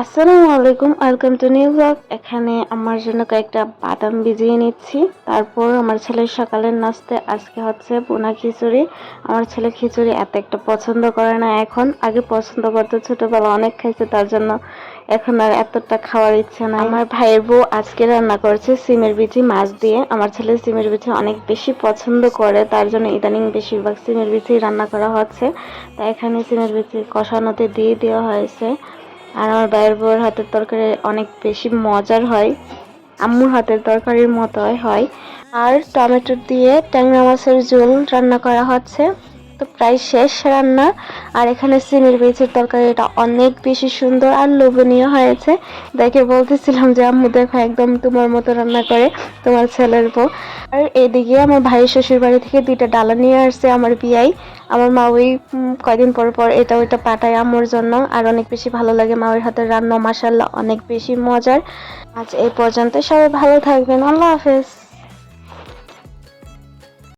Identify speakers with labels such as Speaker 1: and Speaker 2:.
Speaker 1: আসসালামু আলাইকুম, welcome to new blog. এখানে আমার জন্য কয়েকটা বাদাম ভিজিয়ে নিচ্ছি। তারপর আমার ছেলের সকালের নাস্তে, আজকে হচ্ছে পোনা খিচুড়ি। আমার ছেলে খিচুড়ি এত একটা পছন্দ করে না এখন। আগে পছন্দ করতো ছোটবেলা অনেক খাইছে, তার জন্য এখন আর এতটা খাওয়ার ইচ্ছা না আমার ভাইয়ের বউ আজকে রান্না করেছে সিমের বিচি মাছ দিয়ে। আমার ছেলে সিমের বিচি অনেক বেশি পছন্দ করে, তার জন্য ইদানিং বেশিরভাগ সিমের বিচি রান্না করা হচ্ছে। তাই এখানে সিমের বিচি কষানোতে দিয়ে দেওয়া হয়েছে। আর আমার ভাইয়ের বউয়ের হাতের তরকারি অনেক বেশি মজার হয়। আম্মুর হাতের তরকারির মতোই হয়। আর টমেটো দিয়ে ট্যাংরা মাছের ঝোল রান্না করা হচ্ছে। তো প্রায় শেষ রান্না। আর এখানে সিমের বেচের তরকারিটা অনেক বেশি সুন্দর আর লোভনীয় হয়েছে। দেখে বলতেছিলাম যে, আম্মু, দেখো, একদম তোমার মতো রান্না করে তোমার ছেলের বউ। আর এদিকে আমার ভাই শ্বশুর বাড়ি থেকে দুইটা ডালা নিয়ে আসছে আমার বিয়াই। আমার মা ওই কয়দিন পর পর এটা ওইটা পাঠায় আম্মুর জন্য। আর অনেক বেশি ভালো লাগে মায়ের হাতের রান্না মাসাল্লাহ অনেক বেশি মজার। আজ এই পর্যন্ত সবাই ভালো থাকবেন। আল্লাহ হাফেজ।